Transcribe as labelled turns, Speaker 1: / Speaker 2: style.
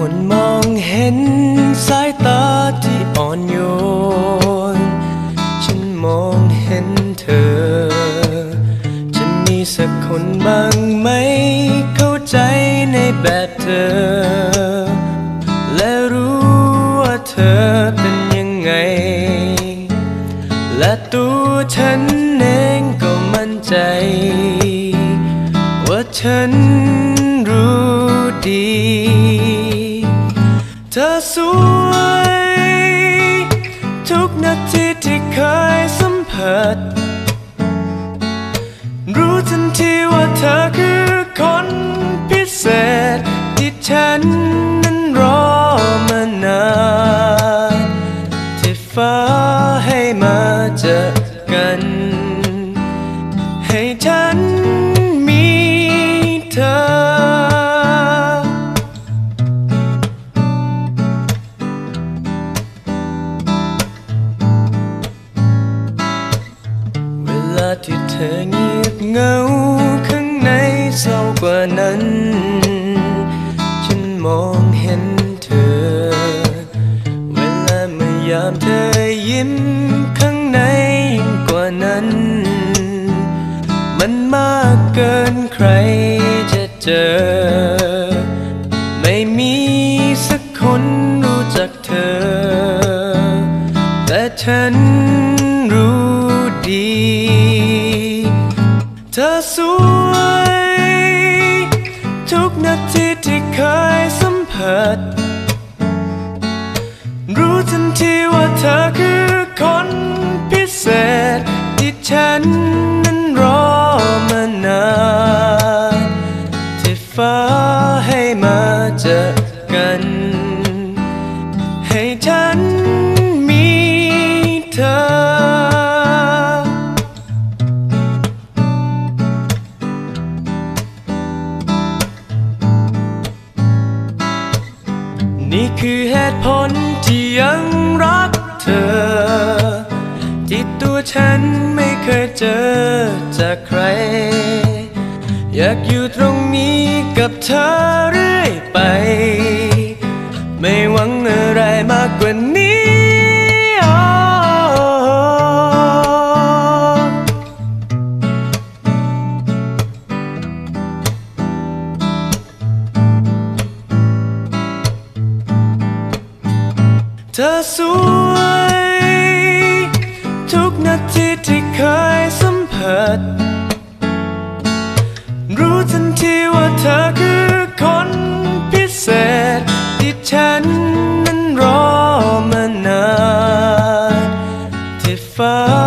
Speaker 1: คนมองเห็นสายตาที่อ่อนโยน ฉันมองเห็นเธอ จะมีสักคนบ้างไหมเข้าใจในแบบเธอ และรู้ว่าเธอเป็นยังไง และตัวฉันเองก็มั่นใจ ว่าฉันรู้ดี ธอสวย ทุกนาทีที่เคยสัมผัส รู้ทันทีว่าเธอคือคนพิเศษ ที่ฉันนั้นรอมานานที่ฟ้าให้มา ที่เธอเงียบเงาข้างในเศร้ากว่านั้น ฉันมองเห็นเธอ เวลาเมื่อยามเธอยิ้มข้างในยิ่งกว่านั้น มันมากเกินใครจะเจอ ไม่มีสักคนรู้จักเธอ แต่ฉันรู้ดี สวย ทุกนาทีที่เคยสัมผัส รู้ทันทีว่าเธอคือคนพิเศษที่ฉันนั้นรอมานานที่ฟ้าให้มาเจอกัน ให้ฉัน นี่คือเหตุผลที่ยังรักเธอ ที่ตัวฉันไม่เคยเจอจากใคร อยากอยู่ตรงนี้กับเธอเรื่อยไป เธอสวย ทุกนาทีที่เคยสัมผัส รู้ทันทีว่าเธอคือคนพิเศษ ที่ฉันนั้นรอมานานที่ฟ้า